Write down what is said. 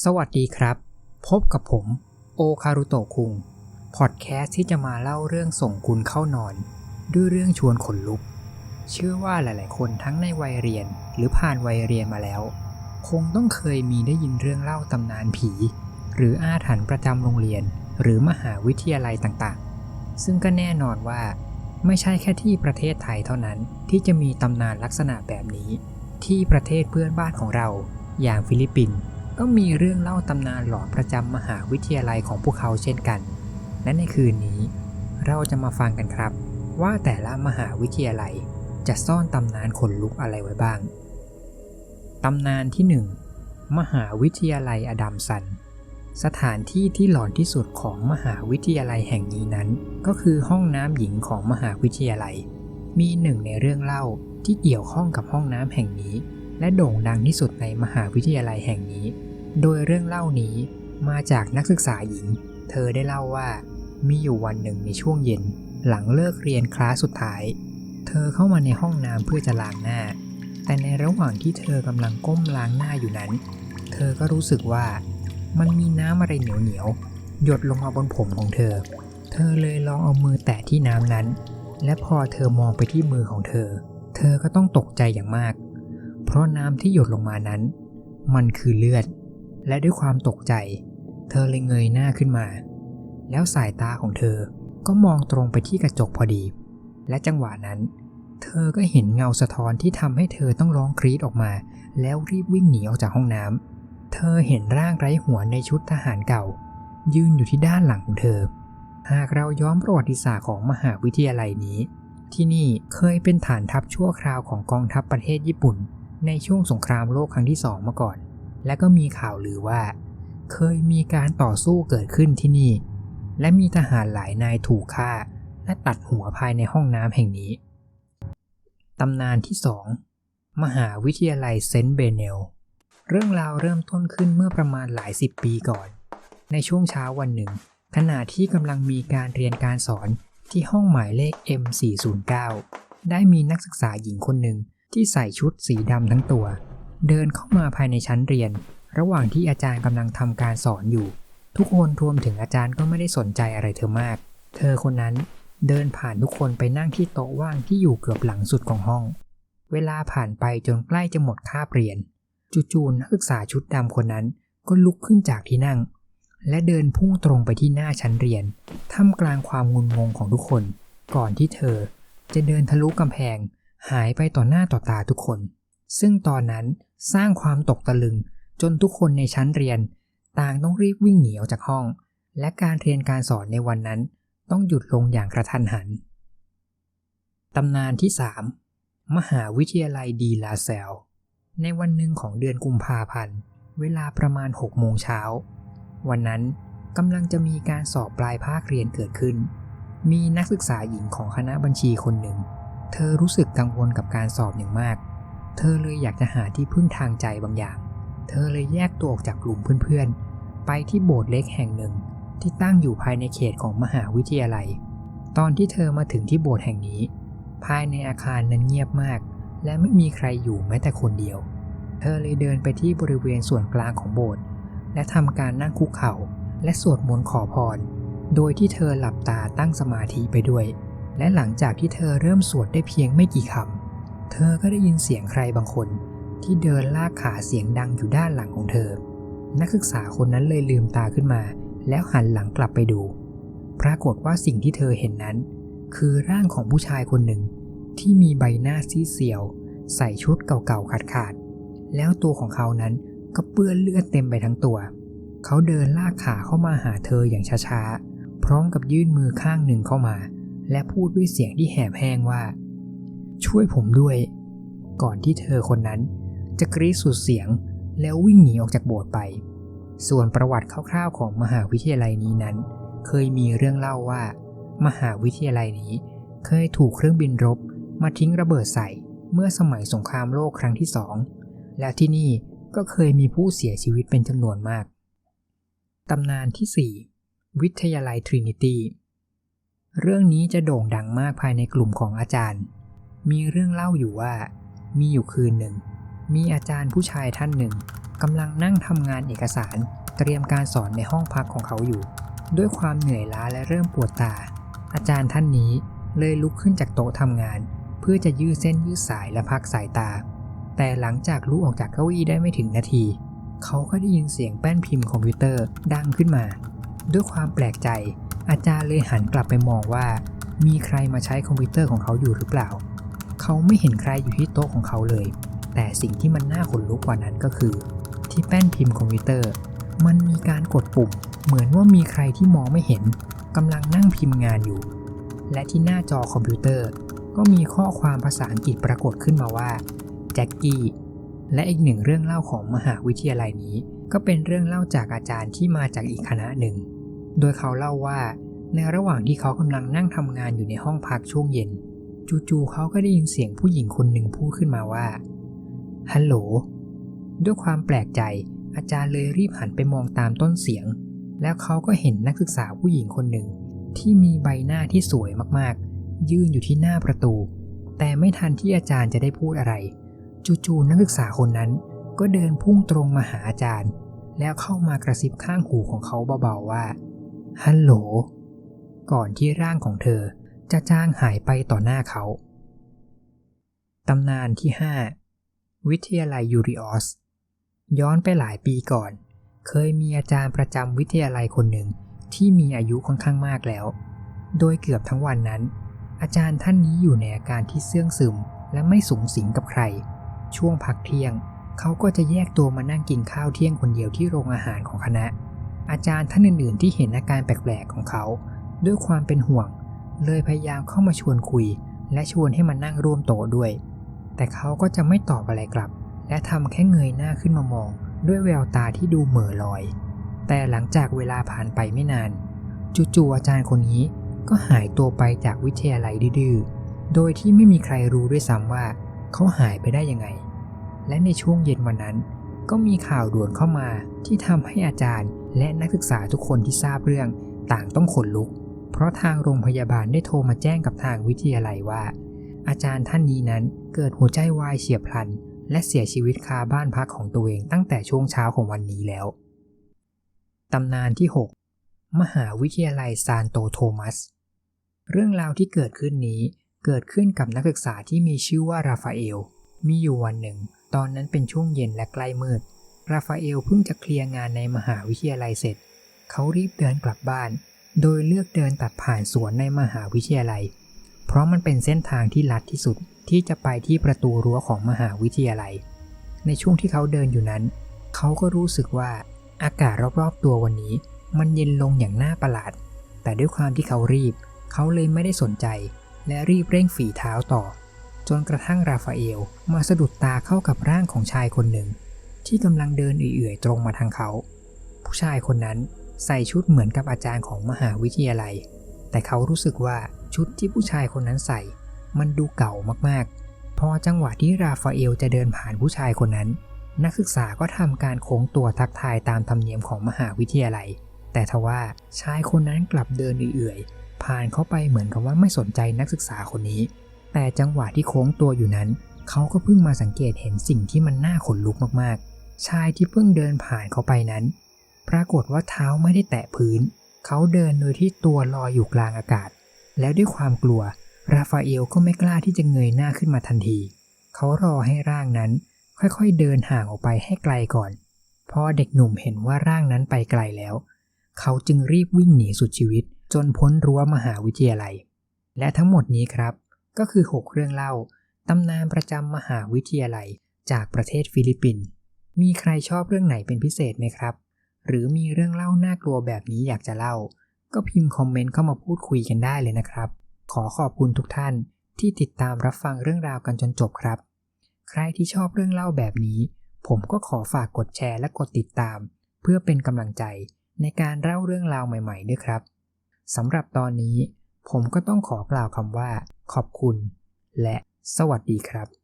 สวัสดีครับ พบกับผม โอคารุโตคุง พอดแคสต์ที่จะมาเล่าเรื่องส่งคุณเข้านอน ด้วยเรื่องชวนขนลุก เชื่อว่าหลาย ๆ คนทั้งในวัยเรียนหรือผ่านวัยเรียนมาแล้ว คงต้องเคยมีได้ยินเรื่องเล่าตำนานผี หรืออาถรรพ์ประจำโรงเรียน หรือมหาวิทยาลัยต่าง ๆ ซึ่งก็แน่นอนว่า ไม่ใช่แค่ที่ประเทศไทยเท่านั้นที่จะมีตำนานลักษณะแบบนี้ ที่ประเทศเพื่อนบ้านของเรา อย่างฟิลิปปินส์ ก็มีเรื่องเล่าตำนานหลอนประจำมหาวิทยาลัยของพวกเขาเช่นกัน และในคืนนี้ เราจะมาฟังกันครับ ว่าแต่ละมหาวิทยาลัยจะซ่อนตำนานขนลุกอะไรไว้บ้าง ตำนานที่ 1 มหาวิทยาลัยอดัมสัน สถานที่ที่หลอนที่สุดของมหาวิทยาลัยแห่งนี้นั้น ก็คือห้องน้ำหญิงของมหาวิทยาลัย มีหนึ่งในเรื่องเล่าที่เกี่ยวข้องกับห้องน้ำแห่งนี้ และโด่งดังที่สุดในมหาวิทยาลัยแห่งนี้ โดยเรื่องเล่านี้มาจากนักศึกษาหญิง เธอได้เล่าว่า มีอยู่วันหนึ่งในช่วงเย็น หลังเลิกเรียนคลาสสุดท้าย เธอเข้ามาในห้องน้ำเพื่อจะล้างหน้า แต่ในระหว่างที่เธอกำลังก้มล้างหน้าอยู่นั้น เธอก็รู้สึกว่า มันมีน้ำอะไรเหนียวๆหยดลงมาบนผมของเธอ เธอเลยลองเอามือแตะที่น้ำนั้น และพอเธอมองไปที่มือของเธอ เธอก็ต้องตกใจอย่างมาก เพราะน้ำที่หยดลงมานั้น มันคือเลือด และด้วยความตกใจ เธอเลยเงยหน้าขึ้นมา แล้วสายตาของเธอก็มองตรงไปที่กระจกพอดี และจังหวะนั้น เธอก็เห็นเงาสะท้อนที่ทำให้เธอต้องร้องกรีดออกมา แล้วรีบวิ่งหนีออกจากห้องน้ำเธอเห็นร่างไร้หัวในชุดทหารเก่า ยืนอยู่ที่ด้านหลังของเธอ หากเราย้อนประวัติศาสตร์ของมหาวิทยาลัยนี้ที่นี่เคยเป็นฐานทัพชั่วคราวของกองทัพประเทศญี่ปุ่น ในช่วงสงครามโลกครั้งที่สองมาก่อน และก็มีข่าวลือว่า เคยมีการต่อสู้เกิดขึ้นที่นี่ และมีทหารหลายนายถูกฆ่า และตัดหัวภายในห้องน้ำแห่งนี้ ตำนานที่2มหาวิทยาลัยเซนต์เบเนล เรื่องราวเริ่มต้นขึ้นเมื่อประมาณหลายสิบปีก่อน ในช่วงเช้าวันหนึ่ง ขณะที่กำลังมีการเรียนการสอนที่ห้องหมายเลข M409 ได้มีนักศึกษาหญิงคนหนึ่ง ที่ใส่ชุดสีดำทั้งตัว เดินเข้ามาภายในชั้นเรียน ระหว่างที่อาจารย์กำลังทำการสอนอยู่ ทุกคนรวมถึงอาจารย์ก็ไม่ได้สนใจอะไรเธอมาก เธอคนนั้นเดินผ่านทุกคนไปนั่งที่โต๊ะว่างที่อยู่เกือบหลังสุดของห้อง เวลาผ่านไปจนใกล้จะหมดคาบเรียน จู่ๆนักศึกษาชุดดำคนนั้นก็ลุกขึ้นจากที่นั่ง และเดินพุ่งตรงไปที่หน้าชั้นเรียนท่ามกลางความงุนงงของทุกคน ก่อนที่เธอจะเดินทะลุกำแพง หายไปต่อหน้าต่อตาทุกคน ซึ่งตอนนั้นสร้างความตกตะลึงจนทุกคนในชั้นเรียน ต่างต้องรีบวิ่งหนีออกจากห้อง และการเรียนการสอนในวันนั้น ต้องหยุดลงอย่างกระทันหัน ตำนานที่ 3 มหาวิทยาลัยดีลาเซล ในวันหนึ่งของเดือนกุมภาพันธ์ เวลาประมาณ6โมงเช้า วันนั้นกำลังจะมีการสอบปลายภาคเรียนเกิดขึ้น มีนักศึกษาหญิงของคณะบัญชีคนหนึ่ง เธอรู้สึกกังวลกับการสอบอย่างมาก เธอเลยอยากจะหาที่พึ่งทางใจบางอย่าง เธอเลยแยกตัวออกจากกลุ่มเพื่อนๆ ไปที่โบสถ์เล็กแห่งหนึ่งที่ตั้งอยู่ภายในเขตของมหาวิทยาลัย ตอนที่เธอมาถึงที่โบสถ์แห่งนี้ ภายในอาคารนั้นเงียบมาก และไม่มีใครอยู่แม้แต่คนเดียว เธอเลยเดินไปที่บริเวณส่วนกลางของโบสถ์และทำการนั่งคุกเข่า และสวดมนต์ขอพร โดยที่เธอหลับตาตั้งสมาธิไปด้วย และหลังจากที่เธอเริ่มสวดได้เพียงไม่กี่คำ เธอก็ได้ยินเสียงใครบางคน ที่เดินลากขาเสียงดังอยู่ด้านหลังของเธอ นักศึกษาคนนั้นเลยลืมตาขึ้นมา แล้วหันหลังกลับไปดู ปรากฏว่าสิ่งที่เธอเห็นนั้น คือร่างของผู้ชายคนหนึ่ง ที่มีใบหน้าซีเซียว ใส่ชุดเก่าๆขาดๆ แล้วตัวของเขานั้นก็เปื้อนเลือดเต็มไปทั้งตัว เขาเดินลากขาเข้ามาหาเธออย่างช้าๆ พร้อมกับยื่นมือข้างหนึ่งเข้ามา และพูดด้วยเสียงที่แหบแห้งว่า ช่วยผมด้วย ก่อนที่เธอคนนั้น จะกรีดสุดเสียงแล้ววิ่งหนีออกจากโบสถ์ไป ส่วนประวัติคร่าวๆของมหาวิทยาลัยนี้นั้น เคยมีเรื่องเล่าว่า มหาวิทยาลัยนี้ เคยถูกเครื่องบินรบมาทิ้งระเบิดใส่เมื่อสมัยสงครามโลกครั้งที่สอง และที่นี่ก็เคยมีผู้เสียชีวิตเป็นจำนวนมาก ตำนานที่ 4 วิทยาลัยทรินิตี้ เรื่องนี้จะโด่งดังมากภายในกลุ่มของอาจารย์ มีเรื่องเล่าอยู่ว่า มีอยู่คืนหนึ่ง มีอาจารย์ผู้ชายท่านหนึ่งกำลังนั่งทำงานเอกสาร เตรียมการสอนในห้องพักของเขาอยู่ ด้วยความเหนื่อยล้าและเริ่มปวดตา อาจารย์ท่านนี้เลยลุกขึ้นจากโต๊ะทำงาน เพื่อจะยืดเส้นยืดสายและพักสายตา แต่หลังจากลุกออกจากเก้าอี้ได้ไม่ถึงนาที เขาก็ได้ยินเสียงแป้นพิมพ์คอมพิวเตอร์ดังขึ้นมา ด้วยความแปลกใจ อาจารย์เลยหันกลับไปมองว่า มีใครมาใช้คอมพิวเตอร์ของเขาอยู่หรือเปล่า เขาไม่เห็นใครอยู่ที่โต๊ะของเขาเลย แต่สิ่งที่มันน่าขนลุกกว่านั้นก็คือ ที่แป้นพิมพ์คอมพิวเตอร์ มันมีการกดปุ่ม เหมือนว่ามีใครที่มองไม่เห็นกำลังนั่งพิมพ์งานอยู่ และที่หน้าจอคอมพิวเตอร์ ก็มีข้อความภาษาอังกฤษปรากฏขึ้นมาว่าแจ็คกี้และอีกหนึ่งเรื่องเล่าของมหาวิทยาลัยนี้ ก็เป็นเรื่องเล่าจากอาจารย์ที่มาจากอีกคณะหนึ่ง โดยเขาเล่าว่า ในระหว่างที่เขากำลังนั่งทำงานอยู่ในห้องพักช่วงเย็น จู่ๆเขาก็ได้ยินเสียงผู้หญิงคนหนึ่งพูดขึ้นมาว่า ฮัลโหล ด้วยความแปลกใจ อาจารย์เลยรีบหันไปมองตามต้นเสียง แล้วเขาก็เห็นนักศึกษาผู้หญิงคนหนึ่ง ที่มีใบหน้าที่สวยมากๆ ยืนอยู่ที่หน้าประตู แต่ไม่ทันที่อาจารย์จะได้พูดอะไร จู่ๆนักศึกษาคนนั้น ก็เดินพุ่งตรงมาหาอาจารย์ แล้วเข้ามากระซิบข้างหูของเขาเบาๆว่า ฮัลโหล ก่อนที่ร่างของเธอจะจางหายไปต่อหน้าเขา ตำนานที่ 5 วิทยาลัยยูริออส ย้อนไปหลายปีก่อน เคยมีอาจารย์ประจำวิทยาลัยคนหนึ่งที่มีอายุค่อนข้างมากแล้ว โดยเกือบทั้งวันนั้น อาจารย์ท่านนี้อยู่ในอาการที่เสื่องซึมและไม่สูงสิงกับใคร ช่วงพักเที่ยง เขาก็จะแยกตัวมานั่งกินข้าวเที่ยงคนเดียวที่โรงอาหารของคณะ อาจารย์ท่านอื่นๆ ที่เห็นอาการแปลกๆของเขา ด้วยความเป็นห่วง เลยพยายามเข้ามาชวนคุย และชวนให้มันนั่งร่วมโต๊ะด้วย แต่เขาก็จะไม่ตอบอะไรกลับ และทำแค่เงยหน้าขึ้นมามอง ด้วยแววตาที่ดูเหม่อลอย แต่หลังจากเวลาผ่านไปไม่นาน จู่ๆอาจารย์คนนี้ก็หายตัวไปจากวิทยาลัยดื้อโดยที่ไม่มีใครรู้ด้วยซ้ำว่า เขาหายไปได้ยังไง และในช่วงเย็นวันนั้น ก็มีข่าวด่วนเข้ามาที่ทำให้อาจารย์ และนักศึกษาทุกคนที่ทราบเรื่องต่างต้องขนลุก เพราะทางโรงพยาบาลได้โทรมาแจ้งกับทางวิทยาลัยว่า อาจารย์ท่านนี้นั้นเกิดหัวใจวายเฉียบพลัน และเสียชีวิตคาบ้านพักของตัวเองตั้งแต่ช่วงเช้าของวันนี้แล้ว ตำนานที่ 6 มหาวิทยาลัยซานโตโทมัส เรื่องราวที่เกิดขึ้นนี้เกิดขึ้นกับนักศึกษาที่มีชื่อว่าราฟาเอล มีอยู่วันหนึ่ง ตอนนั้นเป็นช่วงเย็นและใกล้มืด ราฟาเอลเพิ่งจะเคลียร์งานในมหาวิทยาลัยเสร็จ เขารีบเดินกลับบ้าน โดยเลือกเดินตัดผ่านสวนในมหาวิทยาลัย เพราะมันเป็นเส้นทางที่ลัดที่สุดที่จะไปที่ประตูรั้วของมหาวิทยาลัย ในช่วงที่เขาเดินอยู่นั้น เขาก็รู้สึกว่าอากาศรอบๆตัววันนี้ มันเย็นลงอย่างน่าประหลาด แต่ด้วยความที่เขารีบ เขาเลยไม่ได้สนใจ และรีบเร่งฝีเท้าต่อ จนกระทั่งราฟาเอลมาสะดุดตาเข้ากับร่างของชายคนหนึ่ง ที่กำลังเดินเอื่อยๆตรงมาทางเขา ผู้ชายคนนั้นใส่ชุดเหมือนกับอาจารย์ของมหาวิทยาลัย แต่เขารู้สึกว่าชุดที่ผู้ชายคนนั้นใส่ มันดูเก่ามากๆ พอจังหวะที่ราฟาเอลจะเดินผ่านผู้ชายคนนั้น นักศึกษาก็ทำการโค้งตัวทักทายตามธรรมเนียมของมหาวิทยาลัย แต่ทว่าชายคนนั้นกลับเดินเอื่อยๆ ผ่านเข้าไปเหมือนกับว่าไม่สนใจนักศึกษาคนนี้ แต่จังหวะที่โค้งตัวอยู่นั้น เขาก็เพิ่งมาสังเกตเห็นสิ่งที่มันน่าขนลุกมากๆ ชายที่เพิ่งเดินผ่านเขาไปนั้น ปรากฏว่าเท้าไม่ได้แตะพื้น เขาเดินโดยที่ตัวลอยอยู่กลางอากาศ แล้วด้วยความกลัว ราฟาเอลก็ไม่กล้าที่จะเงยหน้าขึ้นมาทันที เขารอให้ร่างนั้น ค่อยๆเดินห่างออกไปให้ไกลก่อน พอเด็กหนุ่มเห็นว่าร่างนั้นไปไกลแล้ว เขาจึงรีบวิ่งหนีสุดชีวิต จนพ้นรั้วมหาวิทยาลัย และทั้งหมดนี้ครับ ก็คือ 6 เรื่องเล่าตำนานประจำมหาวิทยาลัยจากประเทศฟิลิปปินส์ มีใครชอบเรื่องไหนเป็นพิเศษไหมครับ หรือมีเรื่องเล่าน่ากลัวแบบนี้อยากจะเล่า ก็พิมพ์คอมเมนต์เข้ามาพูดคุยกันได้เลยนะครับ ขอขอบคุณทุกท่านที่ติดตามรับฟังเรื่องราวกันจนจบครับ ใครที่ชอบเรื่องเล่าแบบนี้ ผมก็ขอฝากกดแชร์และกดติดตาม เพื่อเป็นกำลังใจในการเล่าเรื่องราวใหม่ ๆ ด้วยครับสำหรับตอนนี้ ผมก็ต้องขอกล่าวคำว่า ขอบคุณ และสวัสดีครับ